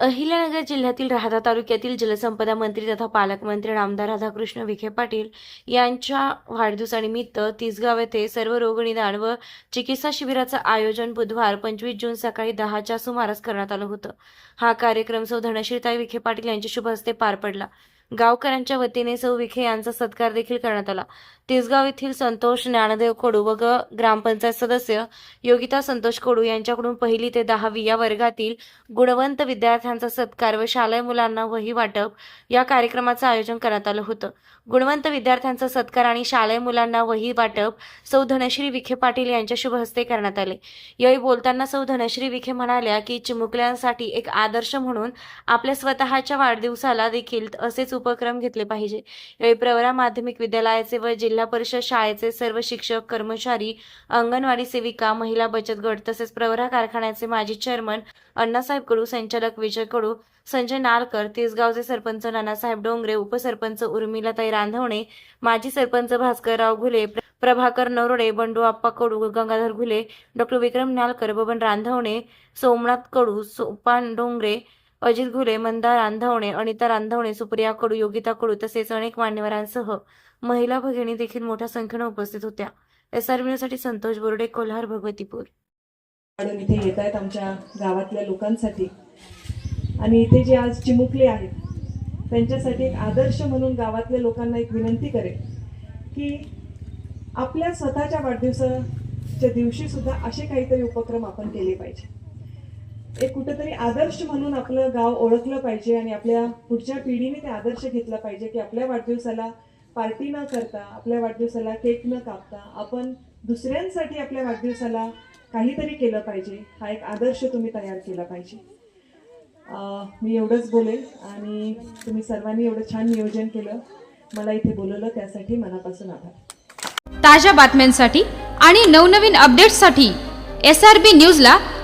अहिल्यानगर जिल्ह्यातील राहता तालुक्यातील जलसंपदा मंत्री तथा पालकमंत्री आमदार राधाकृष्ण विखे पाटील यांच्या वाढदिवसानिमित्त तिसगाव येथे सर्व रोगनिदान व चिकित्सा शिबिराचं आयोजन बुधवार पंचवीस जून सकाळी दहाच्या सुमारास करण्यात आलं होतं. हा कार्यक्रम सौ धनश्रीताई विखे पाटील यांच्या शुभ हस्ते पार पडला. गावकऱ्यांच्या वतीने सौ विखे यांचा सत्कार देखील करण्यात आला. तिसगाव येथील संतोष ज्ञानदेव कोडू व ग ग्रामपंचायत सदस्य योगिता संतोष कोडू यांच्याकडून पहिली ते दहावी या वर्गातील गुणवंत विद्यार्थ्यांचा सत्कार व शालेय मुलांना वही वाटप या कार्यक्रमाचं आयोजन करण्यात आलं होतं. गुणवंत विद्यार्थ्यांचा सत्कार आणि शालेय मुलांना वही वाटप सौ धनश्री विखे पाटील यांच्या शुभ हस्ते करण्यात आले. यावेळी बोलताना सौ धनश्री विखे म्हणाल्या की चिमुकल्यांसाठी एक आदर्श म्हणून आपल्या स्वतःच्या वाढदिवसाला देखील असेच उपक्रम घेतले पाहिजे. यावेळी प्रवरा माध्यमिक विद्यालयाचे व जिल्हा परिषद शाळेचे सर्व शिक्षक कर्मचारी अंगणवाडी सेविका महिला बचत गट तसेच प्रवरा कारखान्याचे माजी चेअरमन अण्णासाहेब कडू संचालक विजय कडू संजय नालकर तिसगावचे सरपंच नानासाहेब डोंगरे उपसरपंच उर्मिलाताई रांधवणे माजी सरपंच भास्करराव घुले प्रभाकर नरोडे बंडू आप्पा कडू गंगाधर घुले डॉक्टर विक्रम नालकर बबन रांधवणे सोमनाथ कडू सोपान डोंगरे अजित घुले मंदा रांधवणे अनिता रांधवणे सुप्रिया कडू योगिता कडू तसेच अनेक मान्यवरांसह महिला भगिनी देखील मोठ्या संख्येने उपस्थित होत्या. एस आरसाठी संतोष बोर्डे कोल्हार भगवतीपूर. मॅडम इथे येत आहेत आमच्या गावातल्या लोकांसाठी. आणि इथे जे आज चिमुकले आहेत त्यांच्यासाठी एक आदर्श म्हणून गावातल्या लोकांना एक विनंती करेल की आपल्या स्वतःच्या वाढदिवसाच्या दिवशी सुद्धा असे काहीतरी उपक्रम आपण केले पाहिजे. एक कुठेतरी आदर्श म्हणून आपलं गाव ओळखलं पाहिजे आणि आपल्या पुढच्या पिढीने ते आदर्श घेतला पाहिजे की आपल्या वाढदिवसाला पार्टी न करता आपल्या वाढदिवसाला केक न कापता आपण दुसऱ्यांसाठी आपल्या वाढदिवसाला काहीतरी केलं पाहिजे. हा एक आदर्श तुम्ही तयार केला पाहिजे. मी एवढंच बोलेल आणि तुम्ही सर्वांनी एवढं छान नियोजन केलं. मला इथे बोलवलं त्यासाठी मनापासून आभार. ताज्या बातम्यांसाठी आणि नवनवीन अपडेट्ससाठी एस आर बी न्यूजला